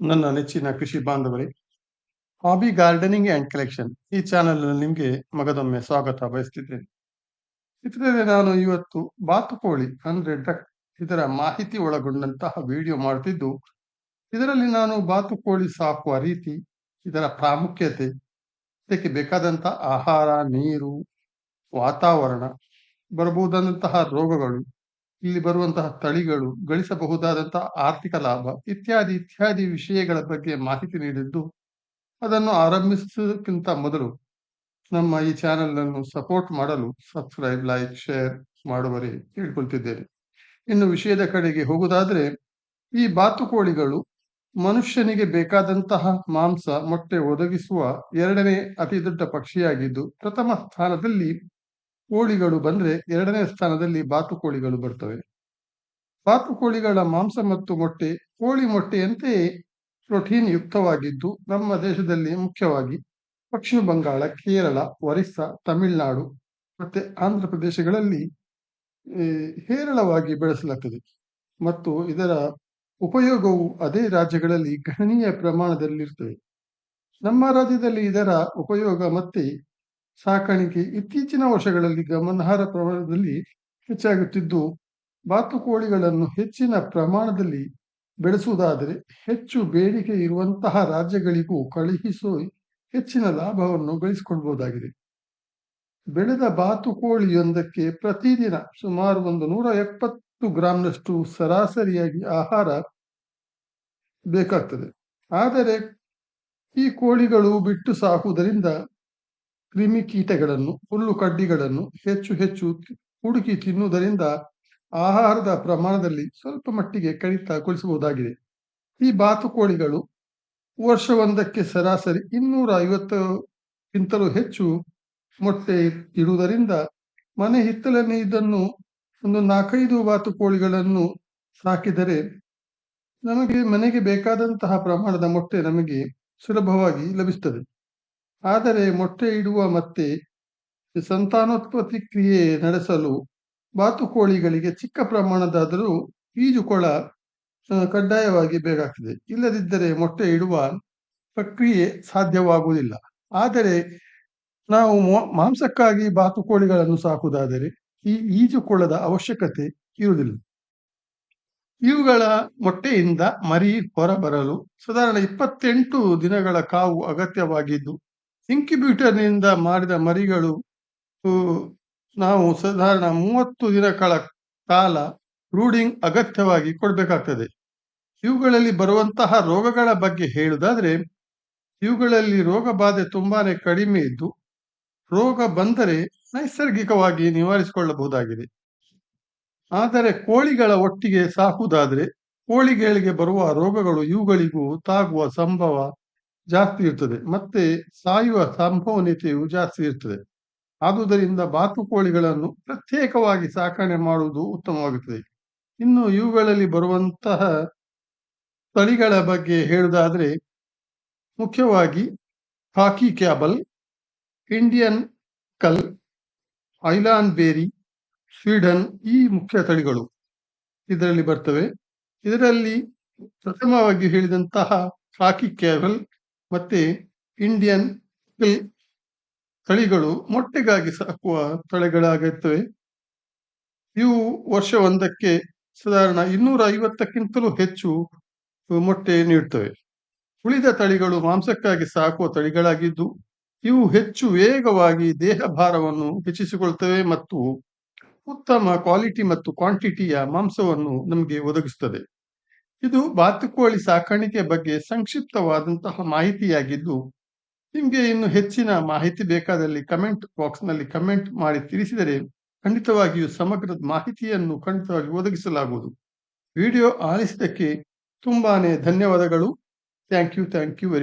ನನ್ನ ನೆಚ್ಚಿನ ಕೃಷಿ ಬಾಂಧವರೇ ಹಾಬಿ ಗಾರ್ಡನಿಂಗ್ ಅಂಡ್ ಕಲೆಕ್ಷನ್ ಈ ಚಾನೆಲ್ ನಿಮಗೆ ಮಗದೊಮ್ಮೆ ಸ್ವಾಗತ ಬಯಸ್ತಿದ್ದೇನೆ. ಇದರಲ್ಲಿ ನಾನು ಇವತ್ತು ಬಾತುಕೋಳಿ ಅಂದ್ರೆ ಡಕ್ ಇದರ ಮಾಹಿತಿ ಒಳಗೊಂಡಂತಹ ವಿಡಿಯೋ ಮಾಡ್ತಿದ್ದು, ಇದರಲ್ಲಿ ನಾನು ಬಾತುಕೋಳಿ ಸಾಕುವ ರೀತಿ, ಇದರ ಪ್ರಾಮುಖ್ಯತೆ, ಇದಕ್ಕೆ ಬೇಕಾದಂತಹ ಆಹಾರ, ನೀರು, ವಾತಾವರಣ ಬರಬಹುದಾದಂತಹ ರೋಗಗಳು ಇಲ್ಲಿ ಬರುವಂತಹ ತಳಿಗಳು ಗಳಿಸಬಹುದಾದಂತಹ ಆರ್ಥಿಕ ಲಾಭ, ಇತ್ಯಾದಿ ಇತ್ಯಾದಿ ವಿಷಯಗಳ ಬಗ್ಗೆ ಮಾಹಿತಿ ನೀಡಿದ್ದು ಅದನ್ನು ಆರಂಭಿಸುವುದಕ್ಕಿಂತ ಮೊದಲು ನಮ್ಮ ಈ ಚಾನೆಲ್ ಅನ್ನು ಸಪೋರ್ಟ್ ಮಾಡಲು ಸಬ್ಸ್ಕ್ರೈಬ್, ಲೈಕ್, ಶೇರ್ ಮಾಡುವರೆ ಕೇಳ್ಕೊಳ್ತಿದ್ದೇನೆ. ಇನ್ನು ವಿಷಯದ ಕಡೆಗೆ ಹೋಗುವುದಾದ್ರೆ, ಈ ಬಾತುಕೋಳಿಗಳು ಮನುಷ್ಯನಿಗೆ ಬೇಕಾದಂತಹ ಮಾಂಸ, ಮೊಟ್ಟೆ ಒದಗಿಸುವ ಎರಡನೇ ಅತಿ ದೊಡ್ಡ ಪಕ್ಷಿಯಾಗಿದ್ದು ಪ್ರಥಮ ಸ್ಥಾನದಲ್ಲಿ ಕೋಳಿಗಳು ಬಂದರೆ ಎರಡನೇ ಸ್ಥಾನದಲ್ಲಿ ಬಾತುಕೋಳಿಗಳು ಬರ್ತವೆ. ಬಾತುಕೋಳಿಗಳ ಮಾಂಸ ಮತ್ತು ಮೊಟ್ಟೆ, ಕೋಳಿ ಮೊಟ್ಟೆಯಂತೆಯೇ ಪ್ರೋಟೀನ್ ಯುಕ್ತವಾಗಿದ್ದು ನಮ್ಮ ದೇಶದಲ್ಲಿ ಮುಖ್ಯವಾಗಿ ಪಶ್ಚಿಮ ಬಂಗಾಳ, ಕೇರಳ, ಒರಿಸ್ಸಾ, ತಮಿಳುನಾಡು ಮತ್ತೆ ಆಂಧ್ರ ಪ್ರದೇಶಗಳಲ್ಲಿ ಹೇರಳವಾಗಿ ಬೆಳೆಸಲಾಗ್ತದೆ. ಮತ್ತು ಇದರ ಉಪಯೋಗವು ಅದೇ ರಾಜ್ಯಗಳಲ್ಲಿ ಗಣನೀಯ ಪ್ರಮಾಣದಲ್ಲಿರ್ತದೆ. ನಮ್ಮ ರಾಜ್ಯದಲ್ಲಿ ಇದರ ಉಪಯೋಗ ಮತ್ತೆ ಸಾಕಾಣಿಕೆ ಇತ್ತೀಚಿನ ವರ್ಷಗಳಲ್ಲಿ ಗಮನಾರ್ಹ ಪ್ರಮಾಣದಲ್ಲಿ ಹೆಚ್ಚಾಗುತ್ತಿದ್ದು ಬಾತುಕೋಳಿಗಳನ್ನು ಹೆಚ್ಚಿನ ಪ್ರಮಾಣದಲ್ಲಿ ಬೆಳೆಸುವುದಾದರೆ ಹೆಚ್ಚು ಬೇಡಿಕೆ ಇರುವಂತಹ ರಾಜ್ಯಗಳಿಗೂ ಕಳುಹಿಸಿ ಹೆಚ್ಚಿನ ಲಾಭವನ್ನು ಗಳಿಸಿಕೊಳ್ಬಹುದಾಗಿದೆ. ಬೆಳೆದ ಬಾತುಕೋಳಿಯೊಂದಕ್ಕೆ ಪ್ರತಿದಿನ ಸುಮಾರು ಒಂದು ನೂರ ಎಪ್ಪತ್ತು ಗ್ರಾಂನಷ್ಟು ಸರಾಸರಿಯಾಗಿ ಆಹಾರ ಬೇಕಾಗ್ತದೆ. ಆದರೆ ಈ ಕೋಳಿಗಳು ಬಿಟ್ಟು ಸಾಕುವುದರಿಂದ ಕ್ರಿಮಿಕೀಟಗಳನ್ನು ಹುಲ್ಲು ಕಡ್ಡಿಗಳನ್ನು ಹೆಚ್ಚು ಹೆಚ್ಚು ಹುಡುಕಿ ತಿನ್ನುವುದರಿಂದ ಆಹಾರದ ಪ್ರಮಾಣದಲ್ಲಿ ಸ್ವಲ್ಪ ಮಟ್ಟಿಗೆ ಕಡಿತಗೊಳಿಸಬಹುದಾಗಿದೆ. ಈ ಬಾತುಕೋಳಿಗಳು ವರ್ಷವೊಂದಕ್ಕೆ ಸರಾಸರಿ ಇನ್ನೂರ ಐವತ್ತಕ್ಕಿಂತಲೂ ಹೆಚ್ಚು ಮೊಟ್ಟೆ ಇಡುವುದರಿಂದ ಮನೆ ಹಿತ್ತಲಲ್ಲಿ ಇದನ್ನು ಒಂದು ನಾಲ್ಕೈದು ಬಾತುಕೋಳಿಗಳನ್ನು ಸಾಕಿದರೆ ನಮಗೆ ಮನೆಗೆ ಬೇಕಾದಂತಹ ಪ್ರಮಾಣದ ಮೊಟ್ಟೆ ನಮಗೆ ಸುಲಭವಾಗಿ ಲಭಿಸುತ್ತದೆ. ಆದರೆ ಮೊಟ್ಟೆ ಇಡುವ ಮತ್ತೆ ಸಂತಾನೋತ್ಪತ್ತಿ ಕ್ರಿಯೆ ನಡೆಸಲು ಬಾತುಕೋಳಿಗಳಿಗೆ ಚಿಕ್ಕ ಪ್ರಮಾಣದಾದರೂ ಈಜುಕೊಳ ಕಡ್ಡಾಯವಾಗಿ ಬೇಕಾಗ್ತದೆ. ಇಲ್ಲದಿದ್ದರೆ ಮೊಟ್ಟೆ ಇಡುವ ಪ್ರಕ್ರಿಯೆ ಸಾಧ್ಯವಾಗುವುದಿಲ್ಲ. ಆದರೆ ನಾವು ಮಾಂಸಕ್ಕಾಗಿ ಬಾತುಕೋಳಿಗಳನ್ನು ಸಾಕುವುದಾದರೆ ಈ ಈಜುಕೊಳದ ಅವಶ್ಯಕತೆ ಇರುವುದಿಲ್ಲ. ಇವುಗಳ ಮೊಟ್ಟೆಯಿಂದ ಮರಿ ಹೊರಬರಲು ಸಾಧಾರಣ ಇಪ್ಪತ್ತೆಂಟು ದಿನಗಳ ಕಾವು ಅಗತ್ಯವಾಗಿದ್ದು ಇಂಕ್ಯುಬ್ಯೂಟರ್ನಿಂದ ಮಾಡಿದ ಮರಿಗಳು ನಾವು ಸಾಧಾರಣ ಮೂವತ್ತು ದಿನಗಳ ಕಾಲ ಬ್ರೂಡಿಂಗ್ ಅಗತ್ಯವಾಗಿ ಕೊಡಬೇಕಾಗ್ತದೆ. ಇವುಗಳಲ್ಲಿ ಬರುವಂತಹ ರೋಗಗಳ ಬಗ್ಗೆ ಹೇಳುವುದಾದರೆ, ಇವುಗಳಲ್ಲಿ ರೋಗ ಬಾಧೆ ತುಂಬಾನೇ ಕಡಿಮೆ ಇದ್ದು, ರೋಗ ಬಂದರೆ ನೈಸರ್ಗಿಕವಾಗಿ ನಿವಾರಿಸಿಕೊಳ್ಳಬಹುದಾಗಿದೆ. ಆದರೆ ಕೋಳಿಗಳ ಒಟ್ಟಿಗೆ ಸಾಕುವುದಾದರೆ, ಕೋಳಿಗಳಿಗೆ ಬರುವ ರೋಗಗಳು ಇವುಗಳಿಗೂ ತಾಗುವ ಸಂಭವ ಜಾಸ್ತಿ ಇರ್ತದೆ. ಮತ್ತೆ ಸಾಯುವ ಸಂಭವನೀಯತೆಯು ಜಾಸ್ತಿ ಇರ್ತದೆ. ಆದುದರಿಂದ ಬಾತುಕೋಳಿಗಳನ್ನು ಪ್ರತ್ಯೇಕವಾಗಿ ಸಾಕಣೆ ಮಾಡುವುದು ಉತ್ತಮವಾಗುತ್ತದೆ. ಇನ್ನು ಇವುಗಳಲ್ಲಿ ಬರುವಂತಹ ತಳಿಗಳ ಬಗ್ಗೆ ಹೇಳುವುದಾದರೆ, ಮುಖ್ಯವಾಗಿ ಹಾಕಿ ಕ್ಯಾಬಲ್, ಇಂಡಿಯನ್ ಕಲ್ ಐಲಾನ್ ಬೇರಿ, ಸ್ವೀಡನ್ ಈ ಮುಖ್ಯ ತಳಿಗಳು ಇದರಲ್ಲಿ ಬರ್ತವೆ. ಇದರಲ್ಲಿ ಪ್ರಥಮವಾಗಿ ಹೇಳಿದಂತಹ ಹಾಕಿ ಕ್ಯಾಬಲ್ ಮತ್ತೆ ಇಂಡಿಯನ್ ತಳಿಗಳು ಮೊಟ್ಟೆಗಾಗಿ ಸಾಕುವ ತಳಿಗಳಾಗಿರ್ತವೆ. ಇವು ವರ್ಷವೊಂದಕ್ಕೆ ಸಾಧಾರಣ ಇನ್ನೂರ ಐವತ್ತಕ್ಕಿಂತಲೂ ಹೆಚ್ಚು ಮೊಟ್ಟೆ ನೀಡುತ್ತವೆ ಉಳಿದ ತಳಿಗಳು ಮಾಂಸಕ್ಕಾಗಿ ಸಾಕುವ ತಳಿಗಳಾಗಿದ್ದು, ಇವು ಹೆಚ್ಚು ವೇಗವಾಗಿ ದೇಹ ಭಾರವನ್ನು ಹೆಚ್ಚಿಸಿಕೊಳ್ತವೆ ಮತ್ತು ಉತ್ತಮ ಕ್ವಾಲಿಟಿ ಮತ್ತು ಕ್ವಾಂಟಿಟಿಯ ಮಾಂಸವನ್ನು ನಮಗೆ ಒದಗಿಸುತ್ತದೆ ಇದು ಬಾತುಕೋಳಿ ಸಾಕಾಣಿಕೆ ಬಗ್ಗೆ ಸಂಕ್ಷಿಪ್ತವಾದಂತಹ ಮಾಹಿತಿಯಾಗಿದ್ದು, ನಿಮಗೆ ಇನ್ನು ಹೆಚ್ಚಿನ ಮಾಹಿತಿ ಬೇಕಾದಲ್ಲಿ ಕಮೆಂಟ್ ಬಾಕ್ಸ್ನಲ್ಲಿ ಕಮೆಂಟ್ ಮಾಡಿ ತಿಳಿಸಿದರೆ ಖಂಡಿತವಾಗಿಯೂ ಸಮಗ್ರ ಮಾಹಿತಿಯನ್ನು ಖಂಡಿತವಾಗಿ ಒದಗಿಸಲಾಗುವುದು. ವಿಡಿಯೋ ಆಲಿಸಿದ್ದಕ್ಕೆ ತುಂಬಾನೇ ಧನ್ಯವಾದಗಳು. Thank you thank you very